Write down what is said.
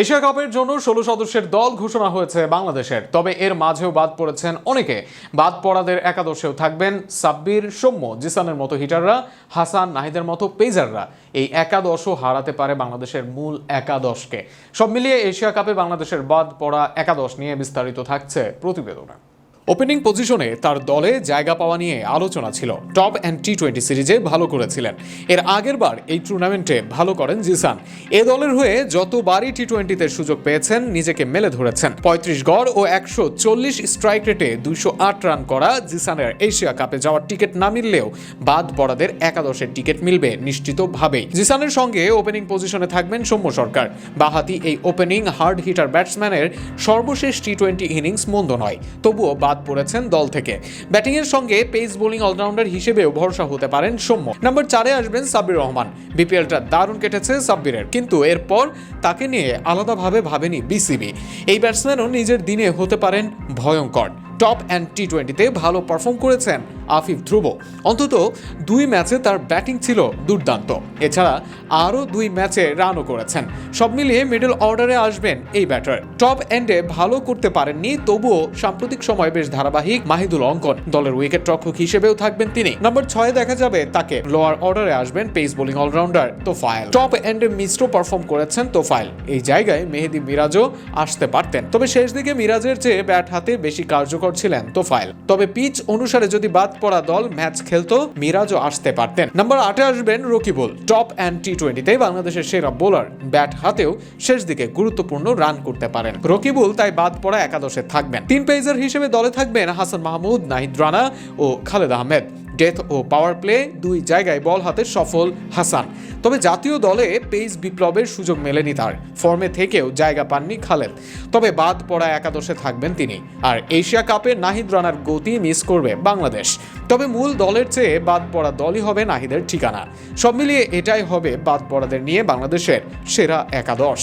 Asia কাপের জন্য ষোলো সদস্যের দল ঘোষণা হয়েছে বাংলাদেশের। তবে এর মাঝেও বাদ পড়েছেন অনেকে। বাদ পড়াদের একাদশেও থাকবেন সাব্বির, সৌম্য, জিসানের মতো হিটাররা, হাসান, নাহিদের মতো পেজাররা এই একাদশও হারাতে পারে বাংলাদেশের মূল একাদশকে। সব মিলিয়ে এশিয়া কাপে বাংলাদেশের বাদ পড়া একাদশ নিয়ে বিস্তারিত থাকছে প্রতিবেদনে। ওপেনিং পজিশনে তার দলে জায়গা পাওয়া নিয়ে আলোচনা ছিল। টপ অ্যান্ড টি টোয়েন্টি সিরিজে ভালো করেছিলেন। এর আগের বার এই টুর্নামেন্টে ভালো করেন জিসান। এ দলের হয়ে যতবারই টি টোয়েন্টিতে সুযোগ পেয়েছেন, নিজেকে মেলে ধরেছেন। পঁয়ত্রিশ গড় ও একশো চল্লিশ স্ট্রাইক রেটে দুইশো আট রান করা জিসানের এশিয়া কাপে যাওয়ার টিকিট না মিললেও বাদ পড়াদের একাদশের টিকিট মিলবে নিশ্চিতভাবেই। জিসানের সঙ্গে ওপেনিং পজিশনে থাকবেন সৌম্য সরকার। বাহাতি এই ওপেনিং হার্ড হিটার ব্যাটসম্যানের সর্বশেষ টি টোয়েন্টি ইনিংস মন্দ নয়, তবুও বাদ পড়েছেন দল থেকে। ব্যাটিংয়ের সঙ্গে পেস বোলিং অলরাউন্ডার হিসেবেও ভরসা হতে পারেন সৌম্য। নাম্বার চারে আসবেন সাব্বির রহমান। বিপিএলটা দারুণ কেটেছে সাব্বিরের। কিন্তু এরপর তাকে নিয়ে আলাদাভাবে ভাবেনি বিসিবি। এই ব্যাটসম্যানও নিজের দিনে হতে পারেন ভয়ঙ্কর। টপ অ্যান্ড টি টোয়েন্টিতে ভালো পারফর্ম করেছেন আফিফ ধ্রুব। অন্তত দুই ম্যাচে তার ব্যাটিং ছিল দুর্দান্ত। এছাড়া আরও দুই ম্যাচে রানও করেছেন। সব মিলিয়ে মিডল অর্ডারে আসবেন এই ব্যাটার। টপ এন্ডে ভালো করতে পারেননি, তবুও সাম্প্রতিক সময় বেশ ধারাবাহিক মাহিদুল অঙ্কন। দলের উইকেট রক্ষক হিসেবেও থাকবেন তিনি। নম্বর ছয়ে দেখা যাবে তাকে। লোয়ার অর্ডারে আসবেন pace bowling allrounder Tofail. Top এন্ডে মিশ্র পারফর্ম করেছেন তোফায়েল। এই জায়গায় মেহেদি মিরাজও আসতে পারতেন। তবে শেষ দিকে মিরাজের চেয়ে ব্যাট হাতে বেশি কার্যকর ছিলেন তোফায়েল। তবে পিচ অনুসারে যদি বাদ পড়া দল ম্যাচ খেলতো, মিরাজও আসতে পারতেন। নাম্বার আটে আসবেন রকিবুল। টপ অ্যান্ড টি টোয়েন্টিতে বাংলাদেশের সেরা বোলার ব্যাট হাতেও শেষ দিকে গুরুত্বপূর্ণ রান করতে পারেন। রকিবুল তাই বাদ পড়া একাদশে থাকবেন। তিন পেজার হিসেবে দলে থাকবেন হাসান মাহমুদ, নাহিদ রানা ও খালেদ আহমেদ। ডেথ ও পাওয়ার প্লে দুই জায়গায় বল হাতে সফল হাসান। তবে জাতীয় দলে পেস বিপ্লবের সুযোগ মেলেনি তার। ফর্মে থেকেও জায়গা পাননি খালেদ। তবে বাদ পড়া একাদশে থাকবেন তিনি। আর এশিয়া কাপে নাহিদ রানার গতি মিস করবে বাংলাদেশ। তবে মূল দলের চেয়ে বাদ পড়া দলই হবে নাহিদের ঠিকানা। সব মিলিয়ে এটাই হবে বাদ পড়াদের নিয়ে বাংলাদেশের সেরা একাদশ।